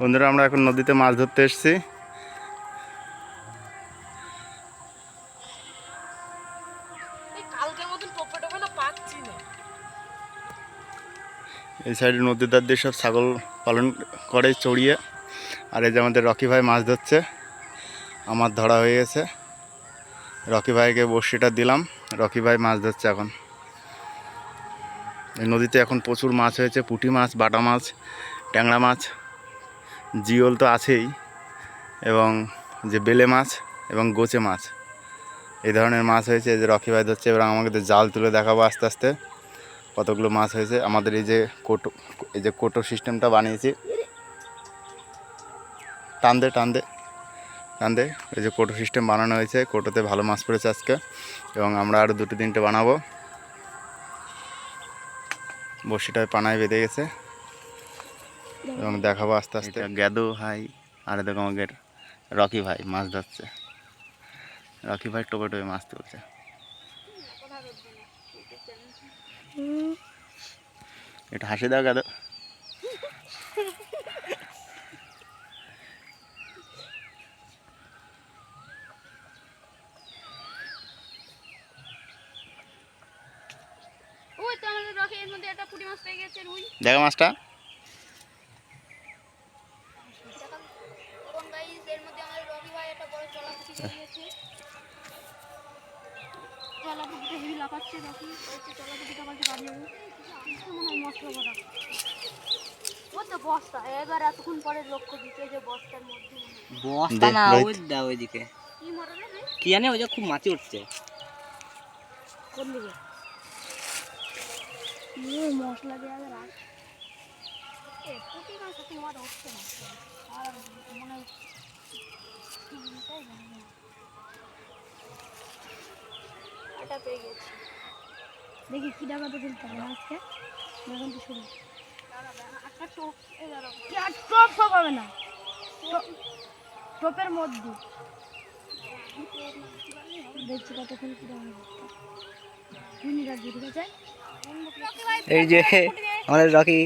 বন্ধুরা আমরা এখন নদীতে মাছ ধরতে এসেছি। এই সাইডে নদীর ধার দিয়ে সব ছাগল পালন করে চড়িয়ে। আর এই যে আমাদের রকি ভাই মাছ ধরছে আমার ধরা হয়ে গেছে। রকি ভাইকে বড়শিটা দিলাম রকি ভাই মাছ ধরছে এখন। এই নদীতে এখন প্রচুর মাছ হয়েছে পুঁটি মাছ বাটা মাছ ট্যাংরা মাছ। জিওল তো আছেই এবং যে বেলে মাছ এবং গোচে মাছ, এই ধরনের মাছ হয়েছে যে রকি ভাই ধরছে। এবার আমাকে জাল তুলে দেখাবো আস্তে আস্তে কতগুলো মাছ হয়েছে। আমাদের এই যে কোটো, এই যে কোটো সিস্টেমটা বানিয়েছি। টান দে টান দে টান দে এই যে কোটো সিস্টেম বানানো হয়েছে। কোটোতে ভালো মাছ পড়েছে আজকে এবং আমরা আরও দুটো তিনটে বানাবো। বড়শিটায় পানায় বেঁধে গেছে। এবং দেখাবো আস্তে আস্তে। গ্যাদো ভাই আর দেখো আমাদের রকি ভাই মাছ ধরছে। রকি ভাই টোপে টোপে মাছ তুলছে। এটা হাসি দাও গাদো ওই তো দে, না। ওই দা ওইদিকে। কি জানে ওই যে খুব মাছি উঠছে। কোন দিকে ও মশলা দেওয়া রাখ এ তো তোমার হচ্ছে না। আর মনে হুম, তাই জানি না। এটা পেয়ে গেছি। দেখি কি ডাকাতে তুলতে হবে আজকে? এখন তো শুরু। টোপ সব হবে না। টোপের মধ্যে। দেখছি কতক্ষণ কি দাঁড়াবো মিনিট আর ঠিক আছে? এই যে আমাদের রকি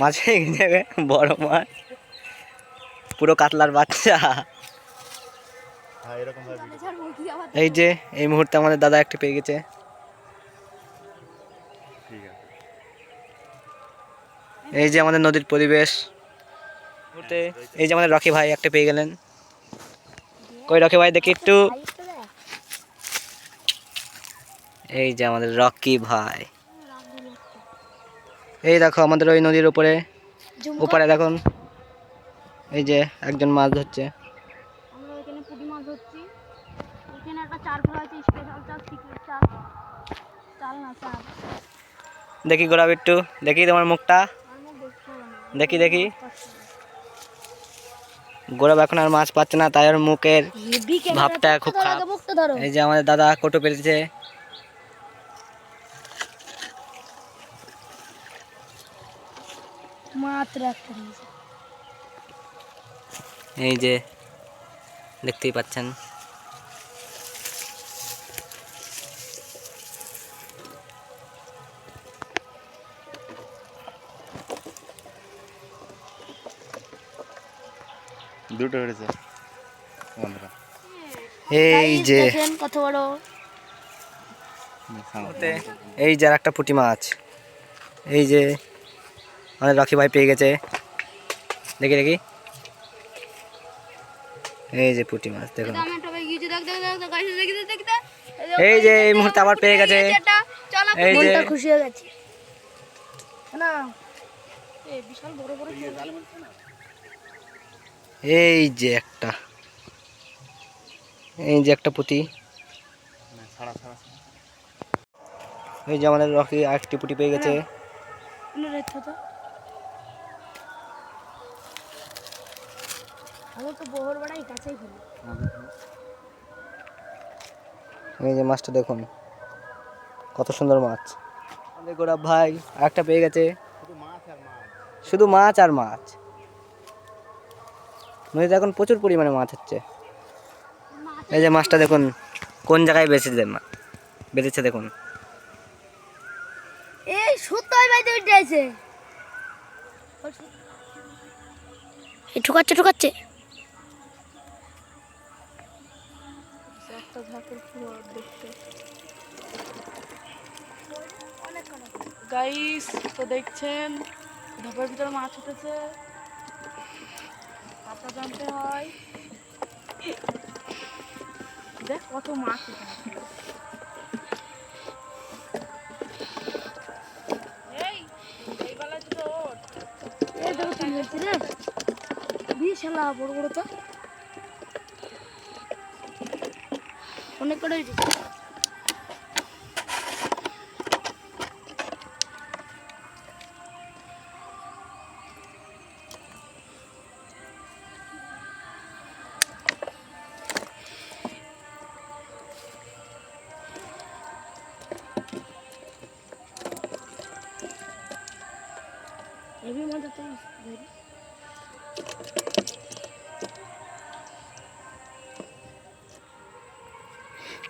মাছে যাবে বড় মাছ। পুরো কাতলার বাচ্চা হ্যাঁ এরকম ভাবে ছাড়বো কি আবার এই যে এই মুহূর্তে আমাদের দাদা একটা পেয়ে গেছে। এই যে আমাদের নদীর পরিবেশ। এই যে আমাদের রকি ভাই একটা পেয়ে গেলেন। কই রকি ভাই দেখি একটু। এই যে আমাদের রকি ভাই। এই দেখো আমাদের ওই নদীর উপরে উপরে দেখুন। এই যে একজন মাছ ধরছে আমরা এখানে পুঁটি মাছ ধরছি এখানে একটা চার ফেলা হয়েছে স্পেশাল চাল সিক্রেট চাল। চাল না চাল। দেখি গোলাপ একটু দেখি তোমার মুখটা। দেখি দেখি। গোলাপ এখন আর মাছ পাচ্ছে না তাই ওর মুখের ভাবটা খুব খারাপ। এই যে আমাদের দাদা কোটো পেরেছে। এই যে দেখতেই পাচ্ছেন। দুটো হয়েছে। বন্ধুরা। এই যে কত বড়। এই যে আর একটা পুঁটি মাছ। এই যে আমাদের রকি ভাই পেয়ে গেছে। দেখি দেখি। এই যে পুঁটি মাছ দেখুন। এই যে এই মুহূর্তে আবার পেয়ে গেছে। এই যে খুশি হয়ে গেছে। না। বিশাল বড় বড় এই যে একটা। এই যে একটা ছাড়া এই যে আমাদের রকি আরেকটি পুঁটি পেয়ে গেছে। এই যে মাছটা দেখুন কত সুন্দর মাছ। আমাদের গোলাপ ভাই আরেকটা পেয়ে গেছে। শুধু মাছ আর মাছ। নদীতে এখন প্রচুর পরিমাণে মাছ হচ্ছে। এই যে মাছটা দেখুন কোন জায়গায় বেঁচেছে মা বেঁধেছে দেখুন। এই সুতোয় বাইতে উঠেছে এ ঠুকাচ্ছে ঠুকাচ্ছে। একটা ঝাঁকের পুরো গাইস তো দেখছেন ধাপের ভিতরে মাছ উঠেছে। পাতা জানতে হয়। দেখ কত মাছ বড় বড় তো। অনেক করে হেভি মজা তো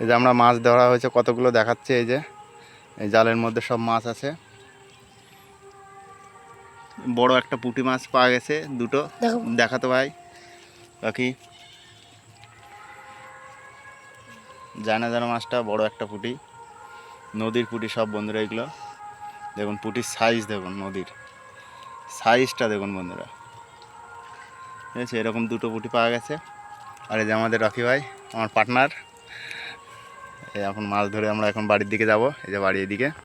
এই যে আমরা মাছ ধরা হয়েছে কতগুলো দেখাচ্ছে এই যে। এই জালের মধ্যে সব মাছ আছে। বড় একটা পুঁটি মাছ পাওয়া গেছে দুটো। দেখো। দেখাতো ভাই বাকি। জানা জানা মাছটা বড় একটা পুঁটি। নদীর পুঁটি সব বন্ধুরা এগুলো। দেখুন পুঁটির সাইজ দেখুন নদীর। সাইজটা দেখুন বন্ধুরা। ঠিক আছে, এরকম দুটো পুঁটি পাওয়া গেছে। আর এই যে আমাদের রকি ভাই, আমার পার্টনার এখন মাছ ধরে আমরা এখন বাড়ির দিকে যাব, এই যে বাড়ির দিকে